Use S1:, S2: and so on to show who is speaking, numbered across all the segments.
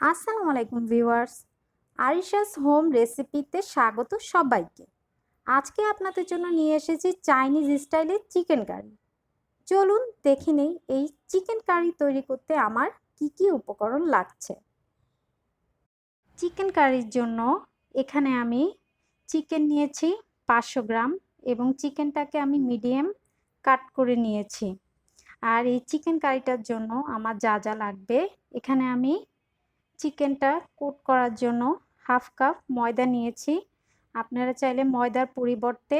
S1: আসসালামু আলাইকুম viewers. Arisha's home রেসিপিতে স্বাগত সবাইকে। আজকে আপনাদের জন্য নিয়ে এসেছি চাইনিজ স্টাইলের চিকেন কারি। চলুন দেখে নেই এই চিকেন কারি তৈরি করতে আমার কি কি উপকরণ লাগছে। চিকেন কারির জন্য এখানে আমি চিকেন নিয়েছি পাঁচশো গ্রাম এবং চিকেনটাকে আমি মিডিয়াম কাট করে নিয়েছি। আর এই চিকেন কারিটার জন্য আমার যা যা লাগবে এখানে আমি চিকেনটা কোট করার জন্য হাফ কাপ ময়দা নিয়েছি। আপনারা চাইলে ময়দার পরিবর্তে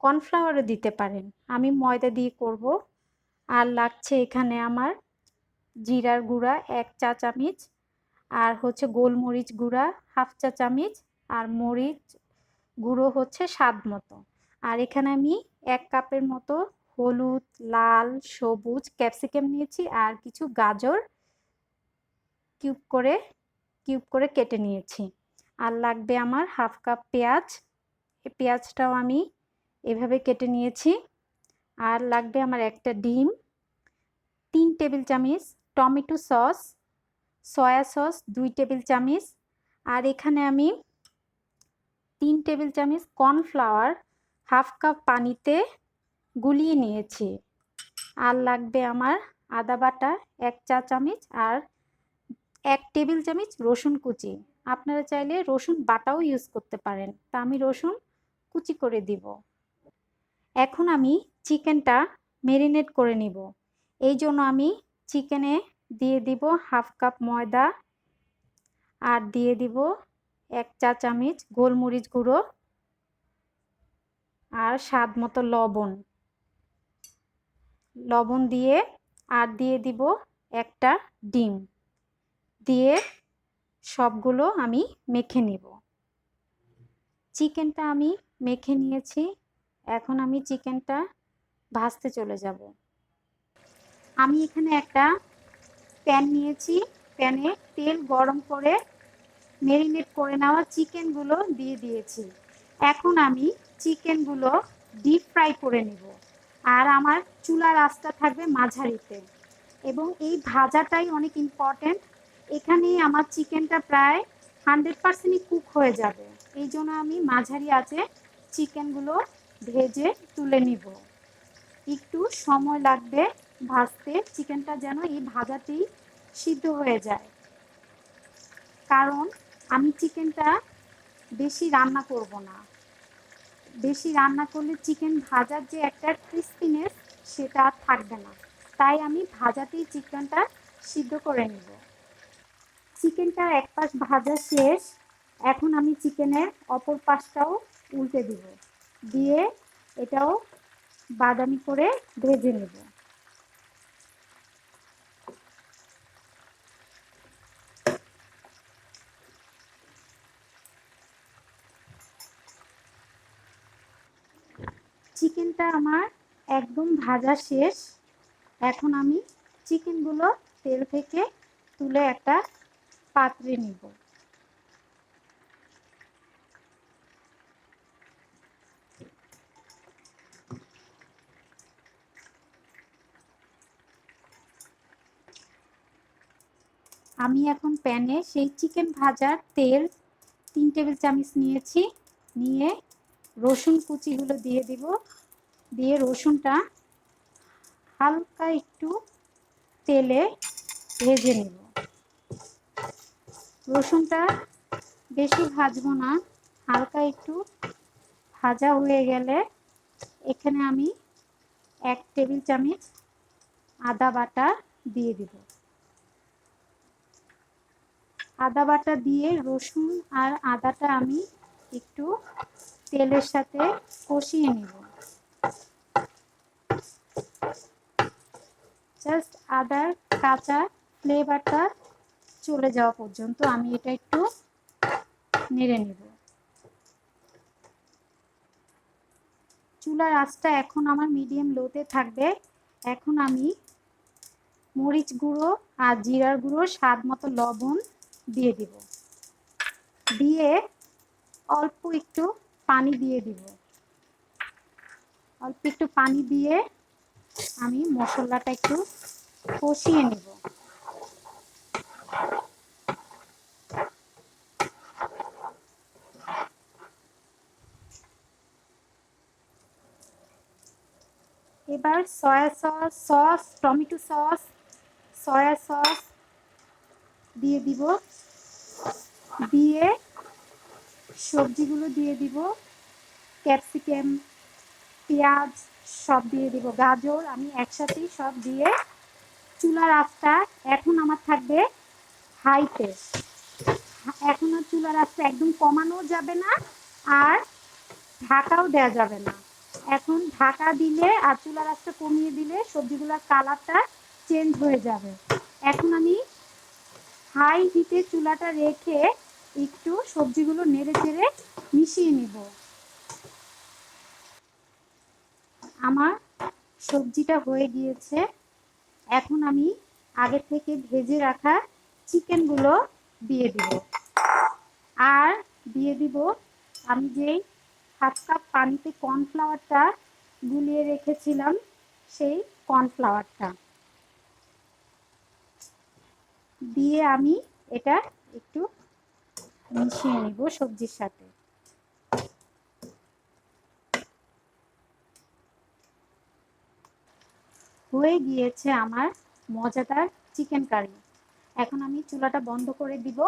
S1: কর্নফ্লাওয়ারও দিতে পারেন। আমি ময়দা দিয়ে করব। আর লাগছে এখানে আমার জিরার গুঁড়া এক চা চামচ আর হচ্ছে গোলমরিচ গুঁড়া হাফ চা চামচ আর মরিচ গুঁড়ো হচ্ছে স্বাদ মতো। আর এখানে আমি এক কাপের মতো হলুদ, লাল, সবুজ, ক্যাপসিকাম নিয়েছি আর কিছু গাজর কিউব করে কিউব করে কেটে নিয়েছি। আর লাগবে আমার হাফ কাপ পেঁয়াজ। পেঁয়াজটাও আমি এভাবে কেটে নিয়েছি। আর লাগবে আমার একটা ডিম। তিন টেবিল চামচ টমেটো সস, সয়া সস, দুই টেবিল চামচ। আর এখানে আমি তিন টেবিল চামচ কর্নফ্লাওয়ার হাফ কাপ পানিতে গুলিয়ে নিয়েছি। আর লাগবে আমার আদা বাটা এক চা চামচ আর এক টেবিল চামচ রসুন কুচি। আপনারা চাইলে রসুন বাটাও ইউজ করতে পারেন। তা আমি রসুন কুচি করে দিব। এখন আমি চিকেনটা মেরিনেট করে নিব। এই জন্য আমি চিকেনে দিয়ে দিব হাফ কাপ ময়দা আর দিয়ে দিব এক চা চামচ গোলমরিচ গুঁড়ো আর স্বাদ মতো লবণ। লবণ দিয়ে আর দিয়ে দিব একটা ডিম। দিয়ে সবগুলো আমি মেখে নিব। চিকেনটা আমি মেখে নিয়েছি। এখন আমি চিকেনটা ভাজতে চলে যাব। আমি এখানে একটা প্যান নিয়েছি। প্যানে তেল গরম করে মেরিনেট করে নেওয়া চিকেনগুলো দিয়ে দিয়েছি। এখন আমি চিকেনগুলো ডিপ ফ্রাই করে নেব। আর আমার চুলার আঁচটা থাকবে মাঝারিতে। এবং এই ভাজাটাই অনেক ইম্পর্ট্যান্ট এখানেই আমার চিকেনটা প্রায় হান্ড্রেড পার্সেন্টই কুক হয়ে যাবে। এই জন্য আমি মাঝারি আছে চিকেনগুলো ভেজে তুলে নিব। একটু সময় লাগবে ভাজতে, চিকেনটা যেন এই ভাজাতেই সিদ্ধ হয়ে যায়। কারণ আমি চিকেনটা বেশি রান্না করব না। বেশি রান্না করলে চিকেন ভাজার যে একটা ক্রিস্পিনেস সেটা থাকবে না। তাই আমি ভাজাতেই চিকেনটা সিদ্ধ করে নেব। চিকেনটা এক পাশ ভাজা শেষ, এখন আমি চিকেনের অপর পাশটাও উল্টে দিব। দিয়ে এটাও বাদামি করে ভেজে নেব। চিকেনটা আমার একদম ভাজা শেষ। এখন আমি চিকেনগুলো তেল থেকে তুলে একটা পাত্রে নিব। আমি এখন প্যানে সেই চিকেন ভাজার তেল, তিন টেবিল চামচ নিয়েছি, নিয়ে রসুন কুচিগুলো দিয়ে দিব। দিয়ে রসুনটা হালকা একটু তেলে ভেজে নেব। রসুনটা বেশি ভাজবো না, হালকা একটু ভাজা হয়ে গেলে এখানে আমি এক টেবিল চামচ আদা বাটা দিয়ে দিব। আদা বাটা দিয়ে রসুন আর আদাটা আমি একটু তেলের সাথে কষিয়ে নিব। জাস্ট আদার কাঁচা ফ্লেভারটা চলে যাওয়া পর্যন্ত আমি এটা একটু নেড়ে নেব। চুলার আঁচটা এখন আমার মিডিয়াম লোতে থাকবে। এখন আমি মরিচ গুঁড়ো আর জিরার গুঁড়ো স্বাদ মতো লবণ দিয়ে দিব। দিয়ে অল্প একটু পানি দিয়ে দিব। অল্প একটু পানি দিয়ে আমি মশলাটা একটু কষিয়ে নেব। এবার soya sauce sauce tomato sauce soya sauce দিয়ে দিব। দিয়ে সবজিগুলো দিয়ে দিব। ক্যাপসিকাম পেঁয়াজ সব দিয়ে দিব। গাজর আমি একসাথেই সব দিয়ে চুলার আঁচটা এখন আমার থাকবে হাইতে এখন আর চুলার আঁচটা একদম কমানো যাবে না আর ঢাকাও দেওয়া যাবে না। এখন ঢাকা দিলে আর চুলার আঁচটা কমিয়ে দিলে সবজিগুলোর কালারটা চেঞ্জ হয়ে যাবে। এখন আমি হাই হিটে চুলাটা রেখে একটু সবজিগুলো নেড়ে চেড়ে মিশিয়ে নিব। আমার সবজিটা হয়ে গিয়েছে। এখন আমি আগে থেকে ভেজে রাখা চিকেনগুলো দিয়ে দিব। আর দিয়ে দিব আমি যেই হাফ কাপ পানিতে কর্নফ্লাওয়ারটা গুলিয়ে রেখেছিলাম, সেই কর্নফ্লাওয়ারটা। দিয়ে আমি এটা একটু মিশিয়ে নিব সবজির সাথে। হয়ে গিয়েছে আমার মজাদার চিকেন কারি। এখন আমি চুলাটা বন্ধ করে দিব,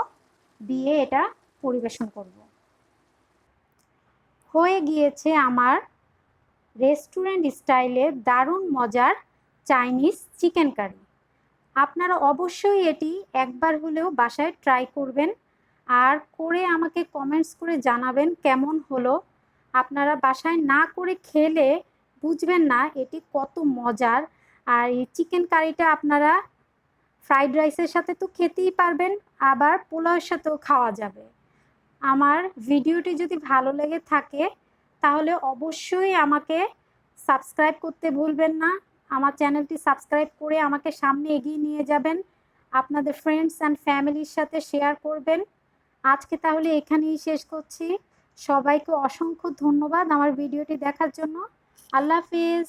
S1: দিয়ে এটা পরিবেশন করব। হয়ে গিয়েছে আমার রেস্টুরেন্ট স্টাইলে দারুণ মজার চাইনিজ চিকেন কারি। আপনারা অবশ্যই এটি একবার হলেও বাসায় ট্রাই করবেন আর করে আমাকে কমেন্টস করে জানাবেন কেমন হলো। আপনারা বাসায় না করে খেলে বুঝবেন না এটি কত মজার। আর এই চিকেন কারিটা আপনারা ফ্রাইড রাইসের সাথে তো খেতেই পারবেন, আবার পোলাওয়ের সাথেও খাওয়া যাবে। আমার ভিডিওটি যদি ভালো লেগে থাকে, তাহলে অবশ্যই আমাকে সাবস্ক্রাইব করতে ভুলবেন না। আমার চ্যানেলটি সাবস্ক্রাইব করে আমাকে সামনে এগিয়ে নিয়ে যাবেন। আপনাদের ফ্রেন্ডস অ্যান্ড ফ্যামিলির সাথে শেয়ার করবেন। আজকে তাহলে এখানেই শেষ করছি। সবাইকে অসংখ্য ধন্যবাদ আমার ভিডিওটি দেখার জন্য। আল্লাহ হাফিজ।